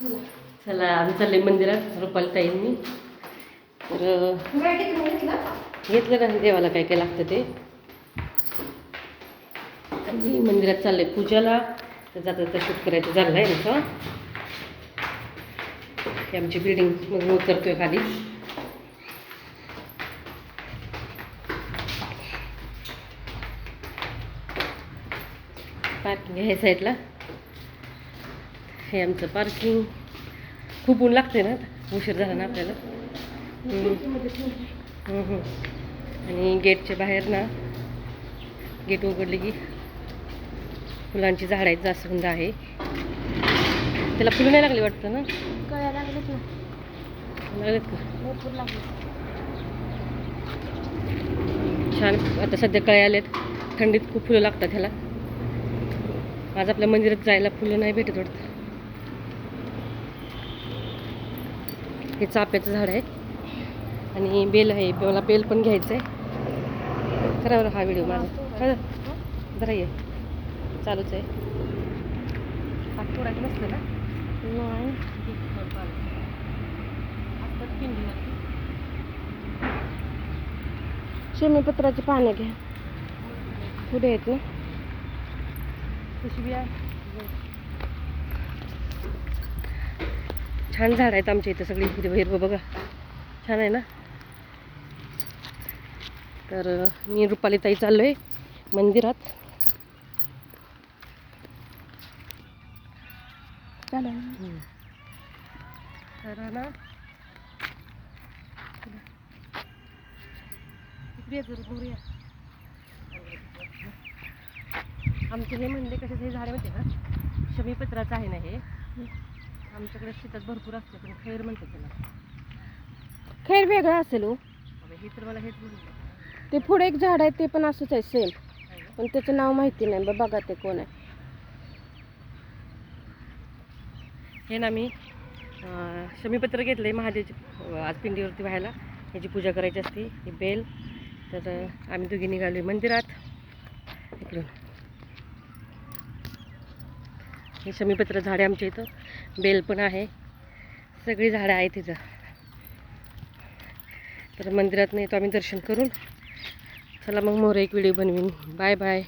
चला आम्ही चालले मंदिरात रुपाली ताईंनी तर घेतलं ना देवाला काय काय लागतं ते. आणि मंदिरात चाललंय पूजाला. तर जाता जाता शूट करायचं झालं आहे ना हे आमची बिल्डिंग मग उतरतोय खाली. पार्किंग आहे साईडला हे आमचं पार्किंग खूप ऊन लागते ना. उशीर झाला ना आपल्याला. आणि गेटच्या बाहेर ना गेट उघडले की फुलांची झाड आहेत जास्वंद आहे. त्याला फुलं नाही लागली वाटतं ना? लागलेत का? छान. आता सध्या कळे आलेत थंडीत खूप फुलं लागतात ह्याला. आज आपल्या मंदिरात जायला फुलं नाही भेटत वाटतं. हे चाफ्याचं झाड आहे आणि बेल आहे मला बेल पण घ्यायचं आहे करा बरं हा व्हिडिओ माझा. जरा ये. चालूच आहे. तोडायचं नसतं ना? नाही. शमीपत्राची पानं घ्या. पुढे आहेत ना? कशी बी आहे. छान झाड आहेत आमच्या इथं सगळी. हिरवं हिरवं बघा. छान आहे ना? तर मी रुपाली ताई चाललो आहे मंदिरात तर ना. आमचे हे म्हणले कशाचं झाड आहे का? शमीपत्राचं आहे ना हे? आमच्याकडे शेतात भरपूर असते पण खैर म्हणतात त्याला. खैर वेगळं असेल हो. हे तर मला हेच म्हणलं ते पुढे एक झाड आहे ते पण असंच आहे सेम पण त्याचं नाव माहिती नाही बा बघा ते कोण आहे. हे ना मी अं, शमीपत्र घेतलं आहे महादेवची अं, आज पिंडीवरती व्हायला. ह्याची पूजा करायची असते हे बेल. तर अं, आम्ही दोघी निघालो मंदिरात. इकडून. हे शमीपत्र झाडे आमच्या इथं. बेल पण आहे. सगळी झाडं आहेत तिथं तर मंदिरात नाही तो आम्ही दर्शन करून. चला मग मोर एक व्हिडिओ बनवीन. Bye bye.